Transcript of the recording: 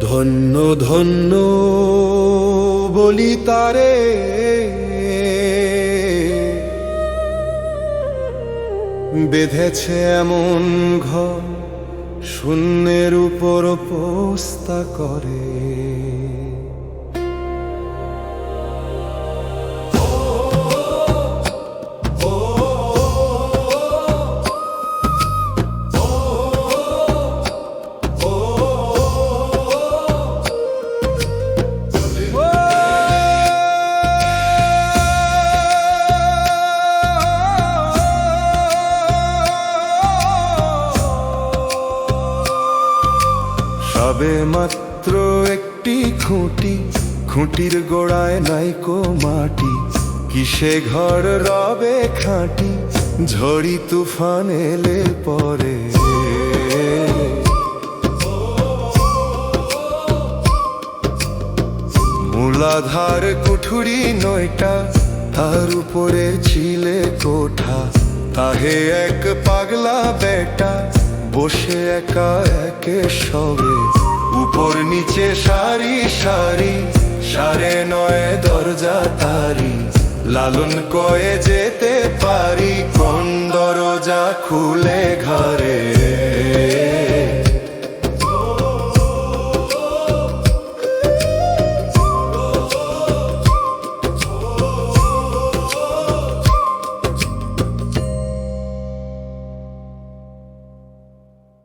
ধন্য ধন্য বলি তারে। বেঁধেছে এমন ঘর শূন্যের উপর পোস্তা করে। সবে মাত্র একটি খুঁটি, খুঁটির গোড়ায় নাইকো মাটি। কিসে ঘর রবে খাঁটি, ঝড়ি তুফান এলে পরে। মূলাধার কুঠুরি নয়টা, তার উপরে ছিলে কোঠা। তাহে এক পাগলা বসে একা, একে সবে। উপর নিচে সারি সারি সাড়ে নয় দরজা তারি। লালন কয়ে যেতে পারি, কোন দরজা খুলে ঘরে